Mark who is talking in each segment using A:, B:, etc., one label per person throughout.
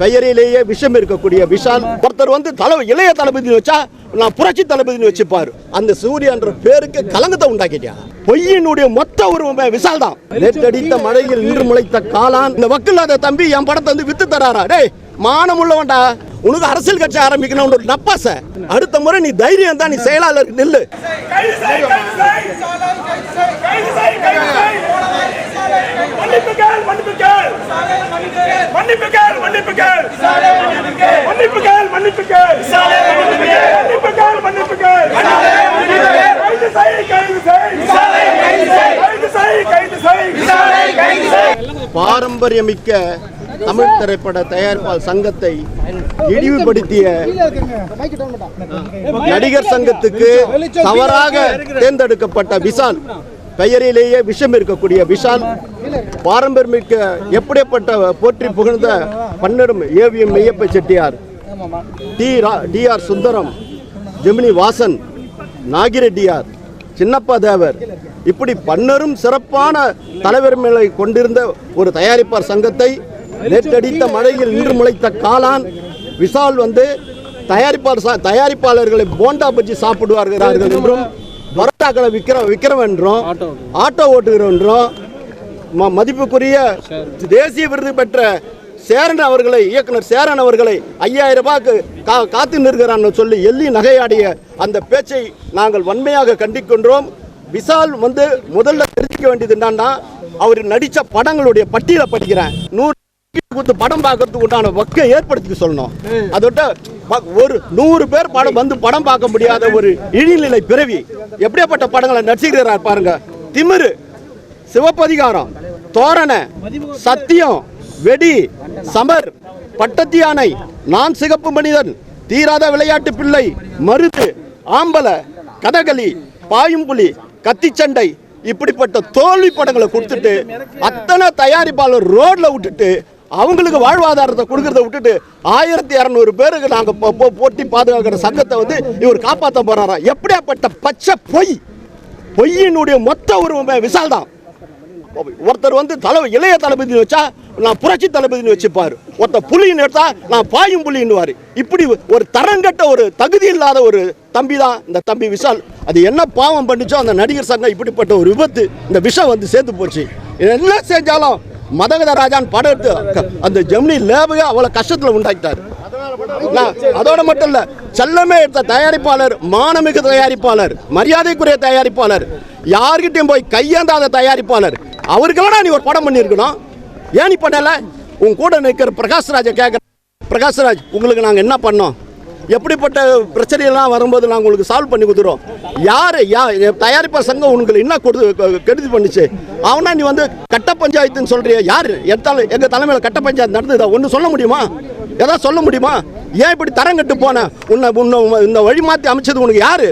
A: பெயரிலேயே விஷம் இருக்கக்கூடிய விஷால் ஒருத்தர் வந்து தலை இளைய தளபதி வச்சா நான் புரட்சி தளபதினு வச்சுப்பாரு அந்த சூரியன்ற பேருக்கு கலங்கத்தை உண்டாக்கிட்டியா பொய்யினுடைய மொத்த உருவமே விஷால் தான் நேற்றடித்த மழையில் நின்று முளைத்த காலான் இந்த வக்கில்லாத தம்பி என் படத்தை வந்து வித்து தராரா டேய் மானம் உள்ளவன்டா உனக்கு அரசியல் கட்சி ஆரம்பிக்கணும்னு ஒரு நப்பாசை அடுத்த முறை நீ தைரியம் தான் நீ செயலாளர் நில்லு பாரம்பரியமிக்க தமிழ் திரைப்பட தயாரிப்பாளர் சங்கத்தை இழிவுபடுத்திய நடிகர் சங்கத்துக்கு தவறாக தேர்ந்தெடுக்கப்பட்ட விஷால் பெயரிலேயே விஷம் இருக்கக்கூடிய விஷால் பாரம்பரியமிக்க எப்படிப்பட்ட போற்றி புகழ்ந்த பன்னரும் ஏவிஎம் மெய்யப்ப செட்டியார் டி ரா- T R Sundaram Gemini Vasan Nagireddiar Chinnappa Devar. இப்படி பன்னரும் சிறப்பான தலைவர்களை கொண்டிருந்த ஒரு தயாரிப்பார் சங்கத்தை நேற்றடித்த மழையில் நின்று முளைத்த காளான் விஷால் வந்து தயாரிப்பாளர் சா- தயாரிப்பாளர்களை போண்டா பஜ்ஜி சாப்பிடுவார்கள் என்றும் பரோட்டாக்களை விற்கிற விற்கிறவன் என்றும் ஆட்டோ. ஓட்டுகிறவன் என்றும் ம- மதிப்புக்குரிய தேசிய விருது பெற்ற சேரன் அவர்களை இயக்குனர் சேரன் அவர்களை ஐயாயிரம் ரூபாய்க்கு கா காத்து நிற்கிறான்னு சொல்லி எள்ளி நகையாடிய அந்த பேச்சை நாங்கள் வன்மையாக கண்டிக்கின்றோம். விசால் வந்து முதல்ல தெரிஞ்சுக்க வேண்டியது என்னன்னா அவர் நடித்த படங்களுடைய பட்டியலை படிக்கிறேன். நூறு கொடுத்து படம் பார்க்கறதுக்கு உண்டான வக்கை ஏற்படுத்தி சொல்லணும். அதோட ஒரு நூறு பேர் படம் வந்து படம் பார்க்க முடியாத ஒரு இழிநிலை பிறவி எப்படியாப்பட்ட படங்களை நடிச்சுக்கிறார் பாருங்க. திமிரு சிவப்பதிகாரம் தோரண சத்தியம் வெடி சமர் பட்டத்து யானை நான் சிகப்பு மனிதன் தீராத விளையாட்டு பிள்ளை மருது ஆம்பல கதகளி பாயும் புலி கத்திச்சண்டை இப்படிப்பட்ட தோல்வி படங்களை கொடுத்துட்டு அத்தனை தயாரிப்பாளர் ரோட்ல விட்டுட்டு அவங்களுக்கு வாழ்வாதாரத்தை கொடுக்கறத விட்டுட்டு ஆயிரத்தி இரநூறு பேருக்கு நாங்கள் போ- போட்டி பாதுகாக்கிற சங்கத்தை வந்து இவர் காப்பாற்ற போறாரா? எப்படியாப்பட்ட பச்சை பொய்? பொய்யினுடைய மொத்த உருவமே விஷால் தான் ஒருத்தர் வந்து தலை இளைய தளபதினு வச்சா நான் புரட்சி தளபதினு வச்சுப்பார். ஒருத்தர் புலின்னு எடுத்தா நான் பாயும் புலின்னுவார். இப்படி ஒரு தரங்கட்ட ஒரு தகுதி இல்லாத ஒரு தம்பி தான் இந்த தம்பி விஷால். அது என்ன பாவம் பண்ணிச்சோ அந்த நடிகர் சங்கம் இப்படிப்பட்ட ஒரு விபத்து இந்த விஷம் வந்து சேர்த்து போச்சு. என்ன செஞ்சாலும் மதகத ராஜான் படம் எடுத்து அந்த ஜெமினி லேபையே அவ்வளோ கஷ்டத்தில் உண்டாக்கிட்டார். அதோட மட்டும் இல்ல செல்லமே எடுத்த தயாரிப்பாளர் மானமிகு தயாரிப்பாளர் மரியாதைக்குரிய தயாரிப்பாளர் யார்கிட்டயும் போய் கையேந்தாத தயாரிப்பாளர் அவருக்கெல்லாம் நீ ஒரு படம் பண்ணியிருக்கணும். ஏன் நீ பண்ணல? உன் கூட நிற்கிற பிரகாஷ்ராஜை கேட்குற பிரகாஷ்ராஜ் உங்களுக்கு நாங்கள் என்ன பண்ணோம்? எப்படிப்பட்ட பிரச்சனையெல்லாம் வரும்போது நாங்கள் உங்களுக்கு சால்வ் பண்ணி கொடுத்துறோம்? யார் யா தயாரிப்பாளர் சங்கம் உங்களுக்கு என்ன கொடு கெடுதி பண்ணுச்சு? அவனா நீ வந்து கட்ட பஞ்சாயத்துன்னு சொல்கிறிய யார்? எத்தாலும் எங்கள் தலைமையில் கட்ட பஞ்சாயத்து நடந்ததா? ஒன்று சொல்ல முடியுமா? எதாவது சொல்ல முடியுமா? ஏன் இப்படி தரம் கட்டு போன? உன்னை உன்னை இந்த வழி மாற்றி அமைச்சது உனக்கு யார்?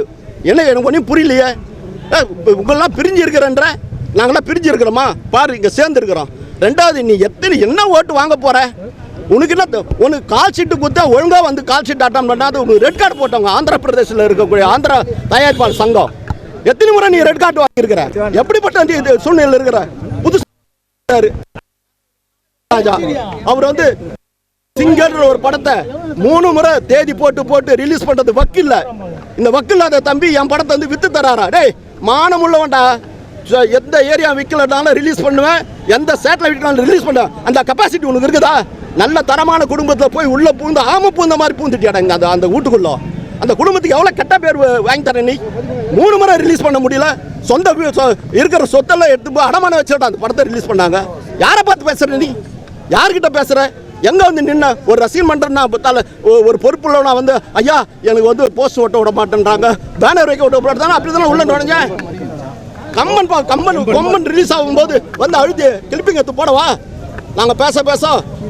A: என்ன எனக்கு ஒன்றும் புரியலையே. ஏ, உங்களெல்லாம் பிரிஞ்சு இருக்கிறன்ற? நாங்களாம் பிரிஞ்சு இருக்கிறோமா? பாரு இங்கே சேர்ந்துருக்குறோம் ரெண்டாவது நீ எத்தனை என்ன ஓட்டு வாங்க போகிற உனக்கு என்ன உனக்கு கால் சீட்டு கொடுத்தா ஒழுங்காக வந்து கால் ஷீட் அட்டம் பண்ணாது உனக்கு ரெட் கார்டு போட்டவங்க ஆந்திர பிரதேசத்தில் இருக்கக்கூடிய ஆந்திரா தயாரிப்பாளர் சங்கம். எத்தனை முறை நீ ரெட் கார்டு வாங்கியிருக்கிற? எப்படிப்பட்ட இது சூழ்நிலையில் இருக்கிற? புதுசு ராஜா. அவர் வந்து சிங்கர்ன்ற ஒரு படத்தை மூணு முறை தேதி போட்டு போட்டு ரிலீஸ் பண்றது வக்கில்ல. இந்த வக்கில்லாத தம்பி என் படத்தை வந்து வித்து தராரா? டேய் மானம் உள்ளவன்டா எந்த ஏரியா விற்கலனாலும் ரிலீஸ் பண்ணுவேன். எந்த சேட்டில் விற்கலாம் ரிலீஸ் பண்ணுவேன். அந்த கெப்பாசிட்டி உனக்கு இருக்குதா? நல்ல தரமான குடும்பத்தில் போய் உள்ள பூந்து ஆம பூந்த மாதிரி பூந்துட்டியாடா இங்க அந்த அந்த வீட்டுக்குள்ள. அந்த குடும்பத்துக்கு எவ்வளோ கெட்ட பேர் வாங்கி தரேன் நீ? மூணு முறை ரிலீஸ் பண்ண முடியல. சொந்த சொ- இருக்கிற சொத்தெல்லாம் எடுத்து போய் அடமான வச்சுட்டு அந்த படத்தை ரிலீஸ் பண்ணாங்க. யாரை பார்த்து பேசுகிற நீ? யார்கிட்ட பேசுகிற எங்கே வந்து நின்ன? ஒரு ரசிகன் மன்றம்னா தல ஒரு பொறுப்புள்ளவனா வந்து ஐயா எனக்கு வந்து போஸ்ட் ஓட்ட விட மாட்டேன்றாங்க. பேனர் வைக்க விட மாட்டேன் அப்படி தானே உள்ள நுழைஞ்சேன். கம்மன் பா கம்மன் கொம்மன் ரிலீஸ் ஆகும்போது வந்து அழுது கிளிப்பிங் எடுத்து போடவா? நாங்கள் பேச பேச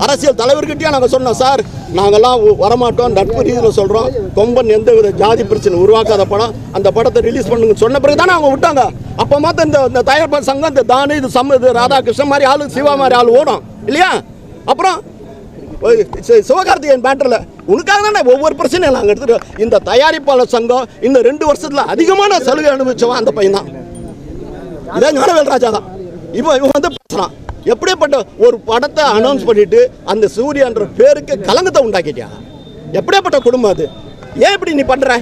A: அரசியல் தலைவர்கிட்டயே நாங்கள் சொன்னோம் சார் நாங்கள்லாம் வரமாட்டோம் நட்பு ரீதியில் சொல்கிறோம் கொம்பன் எந்த வித ஜாதி பிரச்சனை உருவாக்காத படம். அந்த படத்தை ரிலீஸ் பண்ணுங்க சொன்ன பிறகு தானே அவங்க விட்டாங்க. அப்போ மாத்த இந்த இந்த தயாரிப்பாளர் சங்கம் இந்த தானு இது சம்ம இது ராதாகிருஷ்ணன் மாதிரி ஆளு சிவா மாதிரி ஆள் ஓடும் இல்லையா? அப்புறம் சிவகார்த்திகேயன் பேட்டரில் உனக்காக தானே ஒவ்வொரு பிரச்சனையும் நாங்கள் எடுத்துகிட்டு இந்த தயாரிப்பாளர் சங்கம் இந்த ரெண்டு வருஷத்தில் அதிகமான சலுகை அனுபவிச்சவன் அந்த பையன் தான். இதே ஞானவேல் ராஜா தான். இவன் இவன் வந்து பேசுகிறான் எப்படியாப்பட்ட ஒரு படத்தை அனௌன்ஸ் பண்ணிட்டு அந்த சூர்யான்ற பேருக்கு கலங்கத்தை உண்டாக்கிட்டியா? எப்படியாப்பட்ட குடும்பம் அது? ஏன் இப்படி நீ பண்ணுற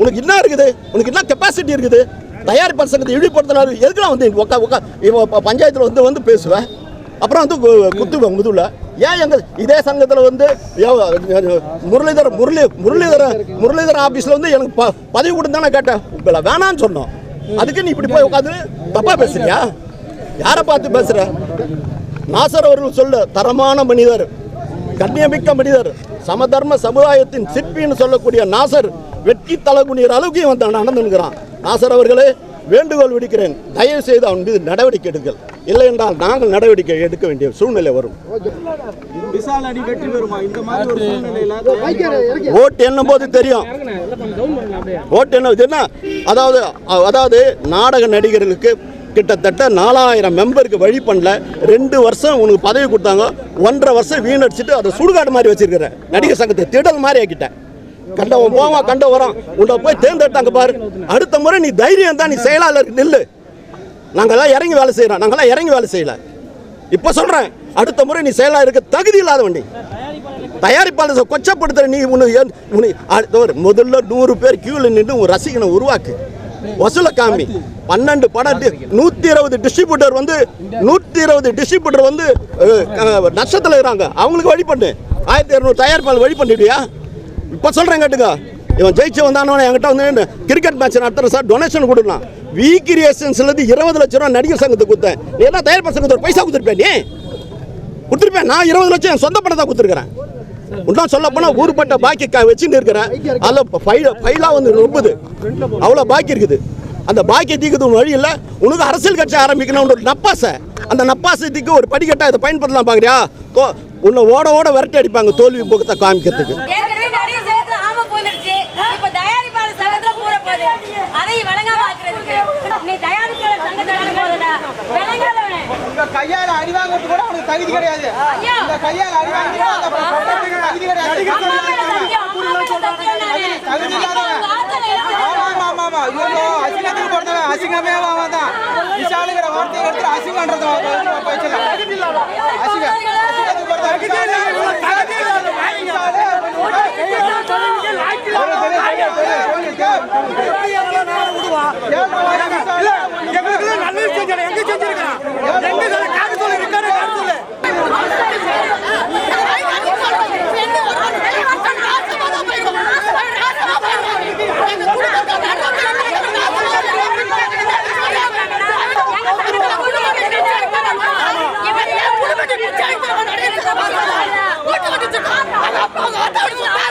A: உனக்கு என்ன இருக்குது? உனக்கு என்ன கெப்பாசிட்டி இருக்குது? தயாரிப்பாளர் சங்கத்தை இழிப்படுத்தினாரு எதுக்குலாம் வந்து உக்கா உக்கா இவன் பஞ்சாயத்தில் வந்து வந்து பேசுவேன் அப்புறம் வந்து குத்துவேன் முதுவில் ஏன் எங்க இதே சங்கத்தில் வந்து முரளிதர் முரளி முரளிதர முரளிதர ஆபீஸ்ல வந்து எனக்கு ப- பதவி கொடுத்து நான் கேட்டேன். உங்களை வேணான்னு சொன்னோம். அதுக்கு நீ இப்படி போய் உட்காந்து தப்பா பேசுறியா? யாரை பார்த்து பேசுற? நாசர் அவர்கள் சொல்ல தரமான மனிதர் கண்ணியமிக்க மனிதர் சமதர்ம சமுதாயத்தின் சிற்பின்னு சொல்லக்கூடிய நாசர் வெட்கி தலகுனியர் அளவுக்கு இவன் நடந்துங்கிறான் நாசர் அவர்களே வேண்டுகோள் விடுக்கிறேன். தயவு செய்து அவன் மீது நடவடிக்கை எடுங்கள். இல்லை என்றால் நாங்கள் நடவடிக்கை எடுக்க வேண்டிய சூழ்நிலை வரும்.
B: விசால் அணி வெற்றி பெறுமா? இந்த மாதிரி ஒரு சூழ்நிலையில
A: ஓட்டு எண்ணும் போது தெரியும். ஓட்டு என்ன என்ன அதாவது அதாவது நாடக நடிகர்களுக்கு கிட்டத்தட்ட நாலாயிரம் மெம்பருக்கு வழி பண்ணல. ரெண்டு வருஷம் உனக்கு பதவி கொடுத்தாங்க. ஒன்றரை வருஷம் வீணடிச்சிட்டு அதை சுடுகாடு மாதிரி வச்சிருக்கிற நடிகர் சங்கத்தை திடல் மாதிரி ஆக்கிட்டேன் கண்டவன் போவான் கண்ட வரான். உன்னை போய் தேர்ந்தெடுத்தாங்க பாரு. அடுத்த முறை நீ தைரியம் தான் நீ செயலாளருக்கு நில்லு. நாங்கெல்லாம் இறங்கி வேலை செய்கிறோம் நாங்கெல்லாம் இறங்கி வேலை செய்யல. இப்போ சொல்கிறேன் அடுத்த முறை நீ செயலாளருக்கு தகுதி இல்லாதவன் நீ தயாரிப்பாளர் கொச்சப்படுத்துற நீ உனக்கு முதல்ல நூறு பேர் கியூவில் நின்று உன் ரசிகனை உருவாக்கு. வசூல காமி. பன்னெண்டு படம் நூற்றி இருபது டிஸ்ட்ரிபியூட்டர் வந்து நூற்றி இருபது டிஸ்ட்ரிபியூட்டர் வந்து நஷ்டத்தில் இருக்கிறாங்க. அவங்களுக்கு வழி பண்ணு. ஆயிரத்தி இரநூறு தயாரிப்பாளர் வழி பண்ணிடுவியா இப்போ சொல்கிறேன் கேட்டுக்கோ. இவன் ஜெயிச்சு வந்தானவன என்கிட்ட வந்து கிரிக்கெட் மேட்ச் நடத்துகிற சார் டொனேஷன் கொடுக்கலாம். வி கிரியேஷன்ஸ்லேருந்து இருபது லட்ச ரூபா நடிகர் சங்கத்துக்கு கொடுத்தேன். நீ என்ன தயார் சங்கத்துக்கு பைசா கொடுத்துருப்பேன் நீ? கொடுத்துருப்பேன் நான் இருபது லட்சம் என் சொந்த பணம் தான் கொடுத்துருக்கிறேன். இன்னும் சொல்ல போனால் ஊருப்பட்ட பாக்கி க- வச்சுட்டு இருக்கிறேன். அதில் ஃபைல ஃபைலாக வந்து ரொம்புது. அவ்வளோ பாக்கி இருக்குது. அந்த பாக்கி தீக்கிறது வழி இல்லை உனக்கு அரசியல் கட்சி ஆரம்பிக்கணும்னு ஒரு நப்பாசை. அந்த நப்பாசத்துக்கு ஒரு படிக்கட்டாக இதை பயன்படுத்தலாம் பார்க்குறியா உன்னை ஓட ஓட விரட்டி அடிப்பாங்க தோல்வி முகத்தை காமிக்கிறதுக்கு
C: ஏற்கனவே நடிகர் சங்கத்துல ஆமா போயிருச்சு இப்ப தயாரிப்பாளர் சங்கத்துல கூற போகுது அதை வழங்காம ஆக்குறதுக்கு நீ தயாரிப்பாளர் சங்கத்துல போதுடா. விளங்காதவனே
B: உங்க கையால அடி வாங்குறது கூட அவனுக்கு தகுதி கிடையாது. இந்த கையால அடி வாங்குறது தகுதி கிடையாது. தகுதி ஆமா ஆமா ஆமா ஐயோ அசிங்கத்துக்கு அசிங்கமே அவன் தான் விஷாலுங்கிற வார்த்தையை எடுத்து அசிங்கன்றது
D: 我来，我来，我来，我来，我来，
C: 我，我，